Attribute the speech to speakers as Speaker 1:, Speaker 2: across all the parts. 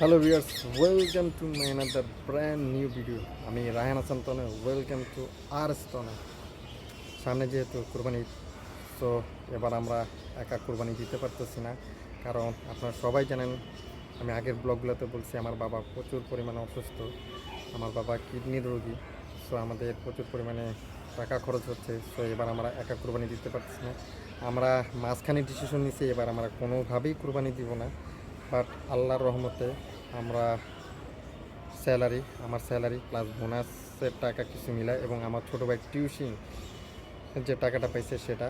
Speaker 1: Hello viewers welcome to my another brand new video আমি রায়হান হাসান তনে welcome to আর তনে। সামনে যেহেতু কোরবানি তো এবার আমরা একা কোরবানি দিতে পারতেছি না। কারণ আপনারা সবাই জানেন, আমি আগের ব্লগগুলোতে বলছি, আমার বাবা প্রচুর পরিমাণে অসুস্থ। আমার বাবা কিডনির রোগী সো আমাদের প্রচুর পরিমাণে টাকা খরচ হচ্ছে সো এবার আমরা একা কোরবানি দিতে পারতেছি না। আমরা মাঝখানে ডিসিশন নিছি, এবার আমরা কোনোভাবেই কোরবানি দিব না। বাট আল্লাহর রহমতে আমরা স্যালারি, আমার স্যালারি প্লাস বোনাসের টাকা কিছু মিলায় এবং আমার ছোটো ভাই টিউশন যে টাকাটা পাইছে সেটা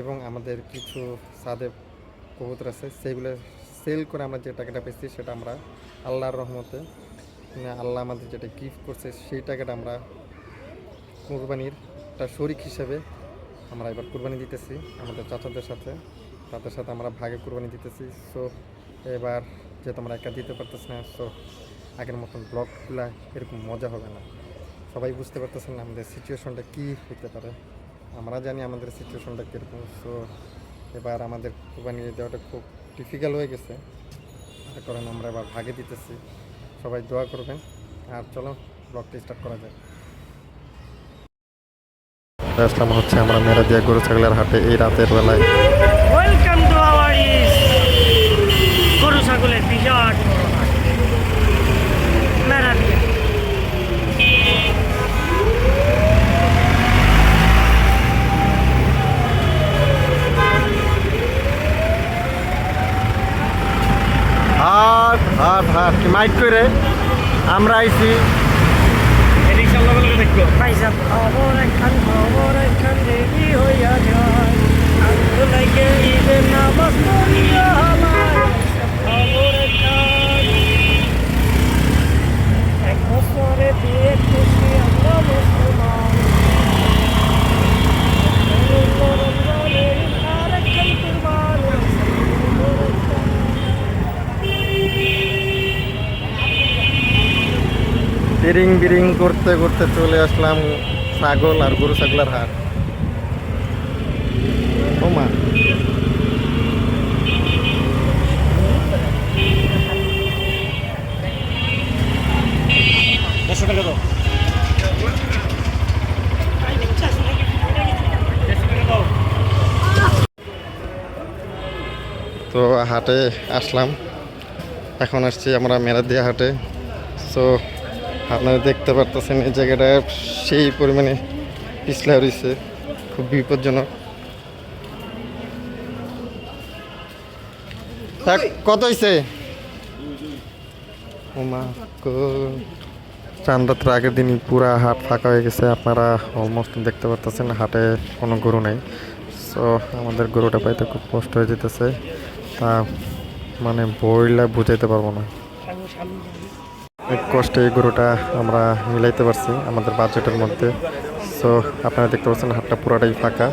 Speaker 1: এবং আমাদের কিছু সাদে কবুতর আছে, সেগুলো সেল করে আমরা যে টাকাটা পেয়েছি সেটা আমরা আল্লাহর রহমতে মানে আল্লাহ আমাদের যেটা গিফট করছে সেই টাকাটা আমরা কোরবানির একটা শরিক হিসেবে আমরা এবার কোরবানি দিতেছি আমাদের চাচাদের সাথে, তাদের সাথে আমরা ভাগে কোরবানি দিতেছি। সো এবার যেহেতু তোমরা একা দিতে পারতেছি না সো আগের মতন ব্লগগুলা এরকম মজা হবে না। সবাই বুঝতে পারতেছেন না আমাদের সিচুয়েশনটা কী হতে পারে। আমরা জানি আমাদের সিচুয়েশনটা কীরকম সো এবার আমাদের কোরবানি দেওয়াটা খুব ডিফিকাল্ট হয়ে গেছে। তার কারণে আমরা এবার ভাগে দিতেছি। সবাই দোয়া করবেন। আর চলো, ব্লগটা স্টার্ট করা যায় আসলাম হচ্ছে আমরা মেরা দিয়া গরু ছাগলের হাটে এই রাতের বেলায়
Speaker 2: ওয়েলকাম টু আওয়ার ইস গরু ছাগলের বিরাট বড় হাট। মেলা দিয়ে।
Speaker 1: হাট হাট হাট মাইক করে? আমরা আইছি।
Speaker 2: পয়সা খবর একখান খবর একখান রেডি হইয়া যায়। আঙ্গুল ঈদের নামাজ পড়িয়া হালায় খবর একখান এক বছরে বিয়ে খুশি আমরা মুসলমান রমজানের আরেকখান কুরবান খবর একখান
Speaker 1: বিরিং বিরিং করতে করতে চলে আসলাম ছাগল আর গরু ছাগলের হাট। তো হাটে আসলাম। এখন আসছি আমরা মেরাদিয়া হাটে। সো আপনারা দেখতে পারতেছেন এই জায়গাটা সেই পরিমাণে পিছলা রয়েছে, খুব বিপজ্জনক। কত হয়েছে ওমা চান রাত্র আগের দিনই পুরা হাট ফাঁকা হয়ে গেছে, আপনারা অলমোস্ট দেখতে পারতেছেন হাটে কোনো গরু নেই। সো আমাদের গরুটা পাইতে খুব কষ্ট হয়ে যেতেছে। তা মানে বইলা বুঝাইতে পারব না। কষ্টে এই গরুটা আমরা মিলাইতে পারছি আমাদের বাজেটের মধ্যে। সো আপনারা দেখতে পাচ্ছেন হাটটা পুরাটাই ফাঁকা।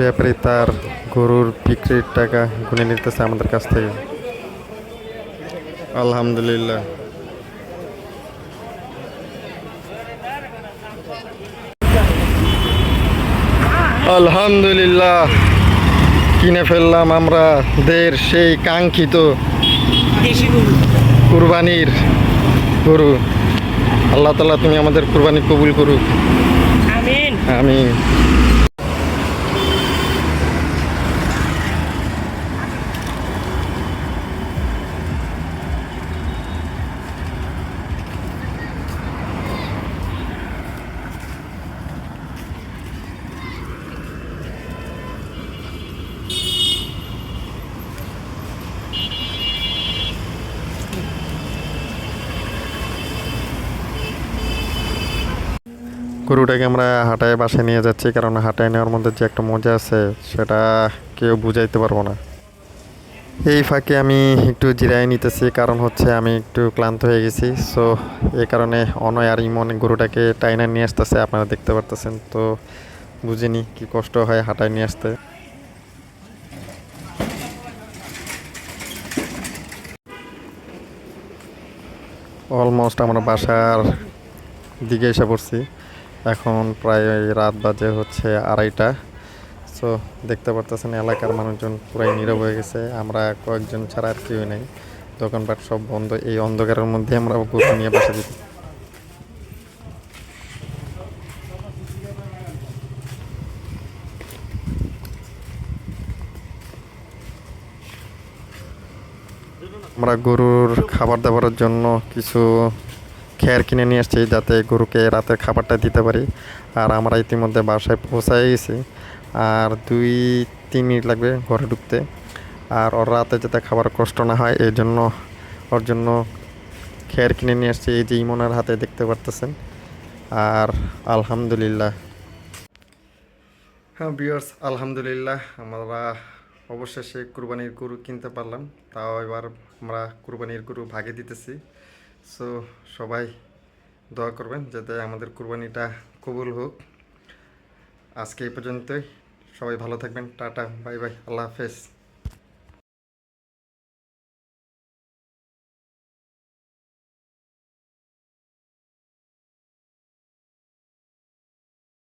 Speaker 1: ব্যাপারী তার গরুর বিক্রির টাকা গুনে নিতেছে আমাদের কাছ থেকে। আলহামদুলিল্লাহ। আলহামদুলিল্লাহ। কিনে ফেললাম আমরা দের সেই কাঙ্ক্ষিত কুরবানির। গরু আল্লাহ তালা তুমি আমাদের কুরবানি কবুল করুক।
Speaker 2: আমিন।
Speaker 1: আমি গরুটাকে আমরা হাটায় বাসায় নিয়ে যাচ্ছি, কারণ হাটায় নেওয়ার মধ্যে যে একটা মজা আছে, সেটা কেউ বুঝাইতে পারব না। এই ফাঁকে আমি একটু জিরাই নিতেছি, কারণ হচ্ছে আমি একটু ক্লান্ত হয়ে গেছি। সো এই কারণে অনয় আর ইমন গরুটাকে টাইনা নিয়ে আসতেছে, আপনারা দেখতে পারতেছেন। তো বুঝিনি কি কষ্ট হয় হাটায় নিয়ে আসতে। অলমোস্ট আমরা বাসার দিকে এসে পড়ছি। এখন প্রায় রাত বাজে হচ্ছে আড়াইটা। সো দেখতে পারতেছেন, এলাকার মানুষজন পুরাই নীরব হয়ে গেছে। আমরা কয়েকজন ছাড়া আর কেউ নেই। দোকানপাট সব বন্ধ। এই অন্ধকারের মধ্যে আমরা গরু নিয়ে বাসা দিতে আমরা গরুর খাবার দাবারের জন্য কিছু কিনে নিয়ে আসছি যাতে গরুকে রাতের খাবারটা দিতে পারি। আর আমরা ইতিমধ্যে বাসায় পৌঁছায় গেছি। আর দুই, তিন মিনিট লাগবে ঘরে ঢুকতে। আর ওর রাতে যাতে খাবার কষ্ট না হয়, এই জন্য ওর জন্য খেয়ার কিনে নিয়ে আসছি। এই যে ইমনের হাতে দেখতে পারতেছেন। আর আলহামদুলিল্লাহ। হ্যাঁ বিয়ার্স আলহামদুলিল্লাহ। আমরা অবশেষে কুরবানির গরু কিনতে পারলাম। তাও এবার আমরা কুরবানির গরু ভাগে দিতেছি। সো সবাই দোয়া করবেন যাতে আমাদের কুরবানিটা কবুল হোক। আজকে এই পর্যন্তই। সবাই ভালো থাকবেন। Tata, bye bye. আল্লাহ হাফেজ।